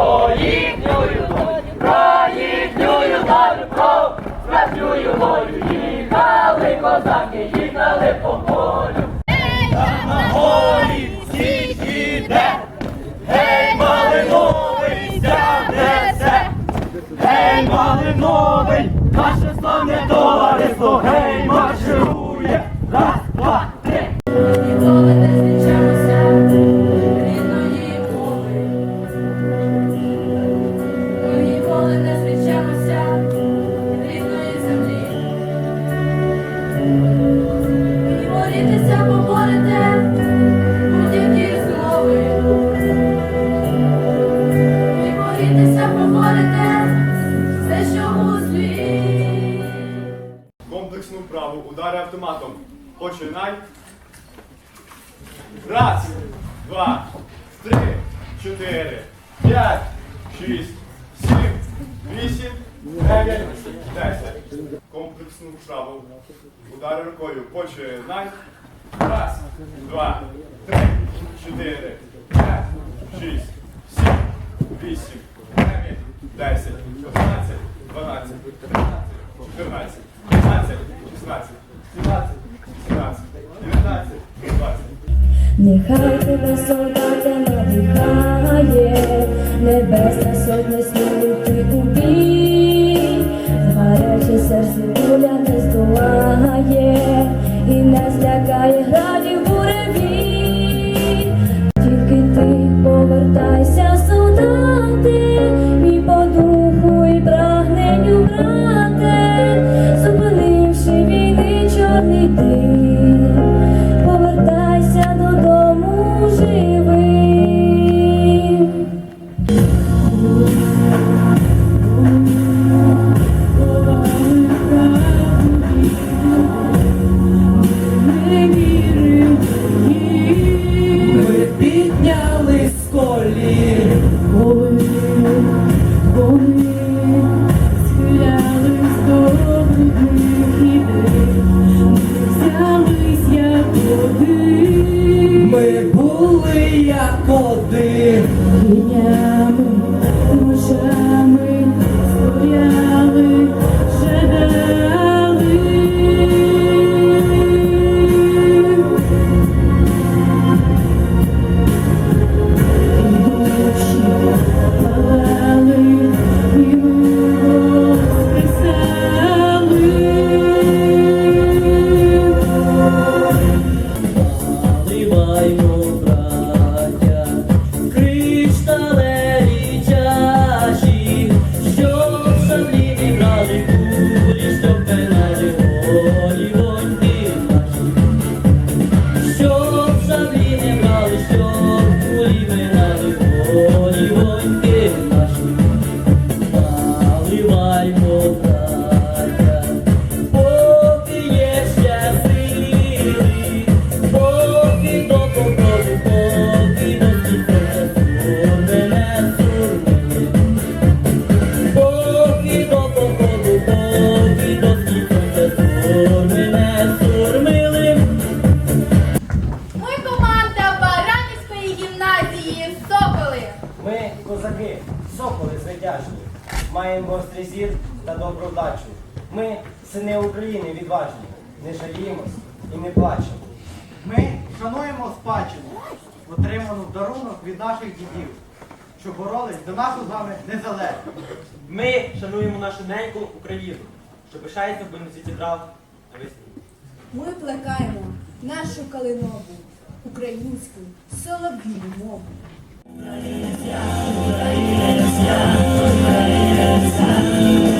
про їхню долю, про їхню долю, про справжню волю. Їхали козаки, їхали по полю. На горі всіх іде, гей, малиновий стягнеться, гей, малиновий, наше славне товариство, поборете все, що у злі. Комплексну вправу. Удари автоматом. Починай. Раз, два, три, чотири, п'ять, шість, сім, вісім, дев'ять, десять. Комплексну вправу. Удари рукою. Починай. Раз, два, три, гімназії Соколи. Ми, козаки, соколи звитяжні, маємо гострий зір та добру вдачу. Ми, сини України, відважні, не жаліємось і не плачемо. Ми шануємо спадщину, отриману в дарунок від наших дідів, що боролись за нашу з вами незалежність. Ми шануємо нашу неньку Україну, що пишається в бенефіці трав навесні. Ми плекаємо нашу калинову, українську мовою. Українська, українська, раз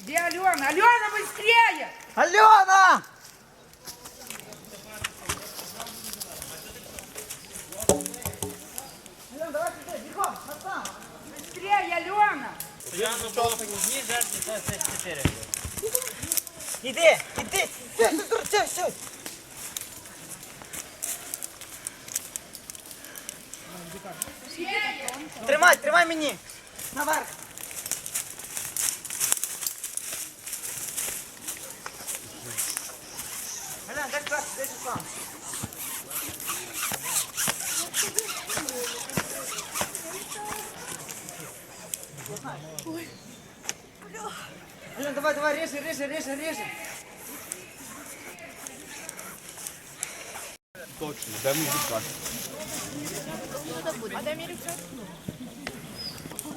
Где Алена? Алена, быстрее! Альона! Быстрее, Алена! Іди, іди, все, все, все. Тримай, тримай мені. Наверх. Галян, дай краще, дай сам. Галян, давай, давай, режи, режи, режи, режи.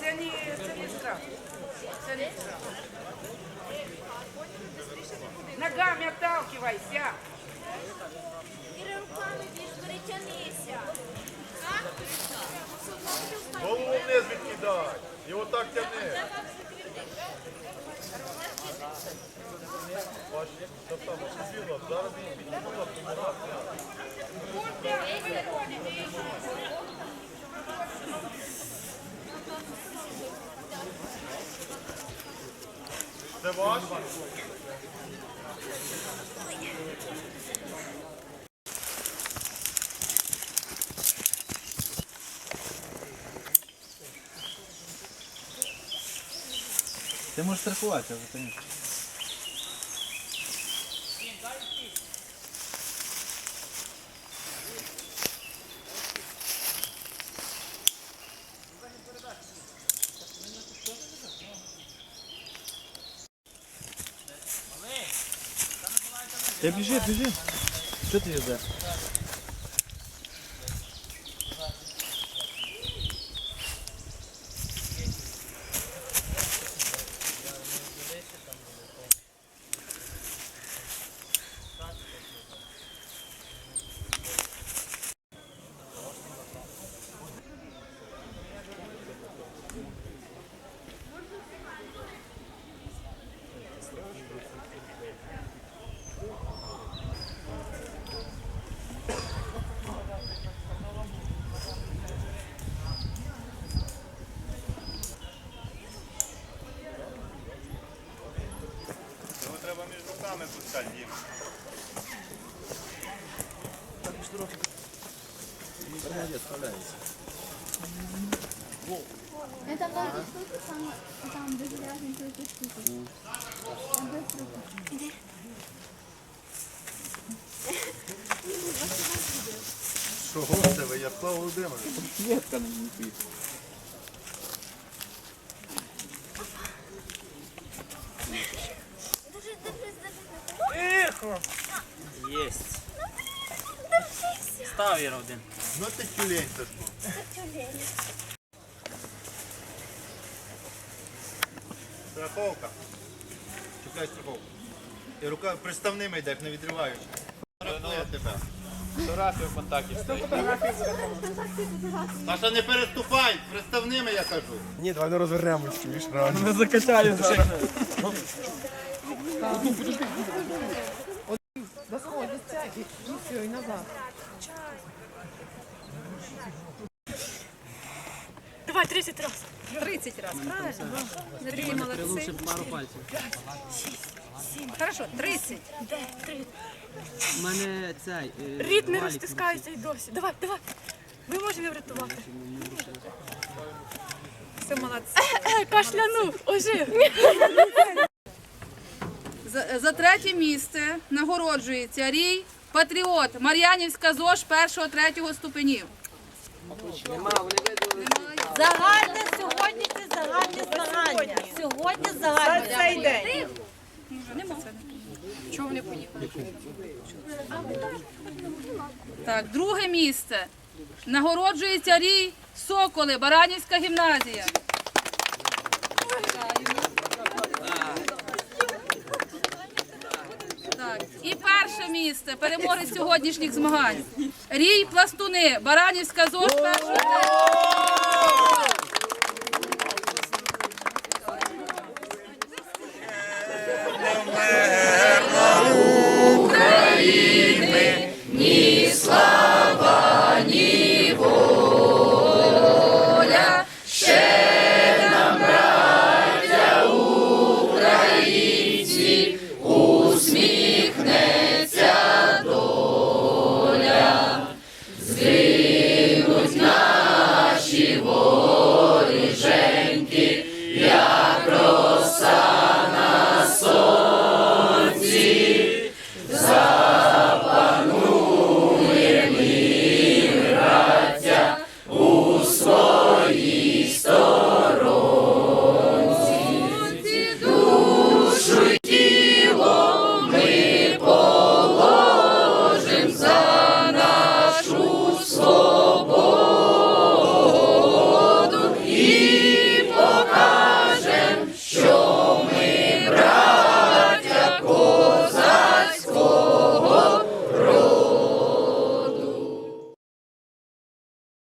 Це не, це не штраф. Це не штраф. Ногами отталкивайся. Голову відкидай. І отак тяни. Зараз. Це ваш? Ти можеш страхувати, але ти ні. Ти біжи, біжи. Що ти йде? між руками пускати їм. Это как штука, там, там без разницы эти штуки. Там без штуки. Иди. Чого це ви, Ярослав Володимирович? Ветка на мені Став Іра один. Ну ти тюлень, Сашко. Страховка. Чекай страховку. І рука представними йде, як не відриваючи. Рахує тебе. Фотографія в контакті стоїть. Саша, не переступай! Представними я кажу. Ні, давай не розвернемось, чуєш, реально. Не закачаю зараз. Давай 30 раз. 30 раз, правильно? Три молодцы. пару пальців. Хорошо, 30. У мене цей. Рід не розтискається і досі. Давай, давай. Ви можете врятувати. Все, молодці. Кашлянув, ожив. За, за третє місце нагороджується Рій Патріот Мар'янівська ЗОЖ першого-третього ступенів. Загальне сьогодні це загальне змагання. Сьогодні загальне. За цей день. Чого вони поїхали? Так, друге місце. Нагороджується Рій Соколи, Баранівська гімназія. Так, і перше місце переможець сьогоднішніх змагань. Рій Пластуни, Баранівська ЗОЖ першого.